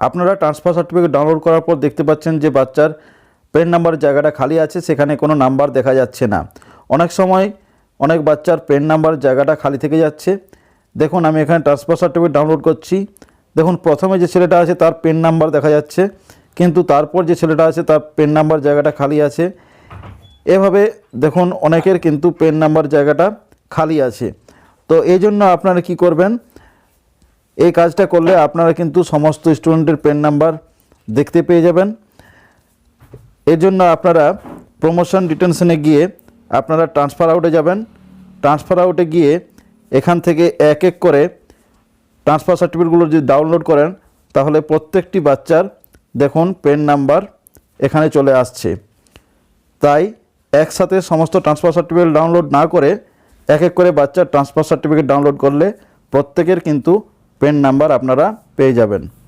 আপনারা transfer certificate download করার পর দেখতে পাচ্ছেন যে বাচ্চার পেন নাম্বারের জায়গাটা খালি আছে, সেখানে কোনো নাম্বার দেখা যাচ্ছে না। অনেক সময় অনেক বাচ্চার পেন নাম্বার জায়গাটা খালি থেকে যাচ্ছে। দেখুন, আমি এখানে ট্রান্সফার সার্টিফিকেট ডাউনলোড করছি। দেখুন, প্রথমে যে ছেলেটা আছে তার পেন নাম্বার দেখা যাচ্ছে, কিন্তু তারপর যে ছেলেটা আছে তার পেন নাম্বার জায়গাটা খালি আছে। এভাবে দেখুন, অনেকের কিন্তু পেন নাম্বার জায়গাটা খালি আছে। তো এই জন্য আপনারা কি করবেন এই কাজটা করলে আপনারা কিন্তু সমস্ত স্টুডেন্টের পেন নাম্বার দেখতে পেয়ে যাবেন। এর জন্য আপনারা প্রমোশন ডিটেনশনে গিয়ে আপনারা ট্রান্সফার আউটে যাবেন। ট্রান্সফার আউটে গিয়ে এখান থেকে এক এক করে ট্রান্সফার সার্টিফিকেটগুলো যদি ডাউনলোড করেন, তাহলে প্রত্যেকটি বাচ্চার দেখুন পেন নাম্বার এখানে চলে আসছে। তাই একসাথে সমস্ত ট্রান্সফার সার্টিফিকেট ডাউনলোড না করে এক এক করে বাচ্চার ট্রান্সফার সার্টিফিকেট ডাউনলোড করলে প্রত্যেকের কিন্তু পেন নাম্বার আপনারা পেয়ে যাবেন।